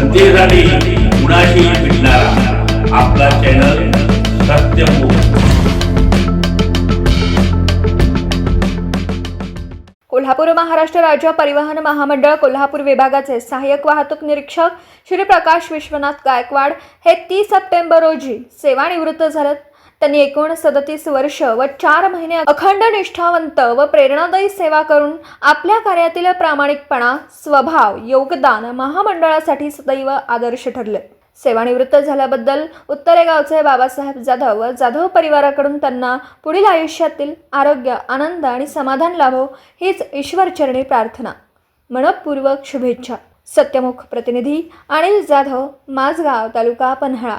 जनतेसाठी कुणाशी भेटणारा. आपला चॅनल कोल्हापूर महाराष्ट्र राज्य परिवहन महामंडळ कोल्हापूर विभागाचे सहाय्यक वाहतूक निरीक्षक श्री प्रकाश विश्वनाथ गायकवाड हे तीस सप्टेंबर रोजी सेवानिवृत्त झालेत. त्यांनी एकूण सदतीस वर्ष व चार महिने अखंड निष्ठावंत व प्रेरणादायी सेवा करून आपल्या कार्यातील प्रामाणिकपणा स्वभाव योगदान महामंडळासाठी सदैव आदर्श ठरले. सेवानिवृत्त झाल्याबद्दल उत्तरेगावचे बाबासाहेब जाधव व जाधव परिवाराकडून त्यांना पुढील आयुष्यातील आरोग्य आनंद आणि समाधान लाभो हीच ईश्वरचरणी प्रार्थना. मनपूर्वक शुभेच्छा. सत्यमुख प्रतिनिधी अनिल जाधव माझगाव तालुका पन्हाळा.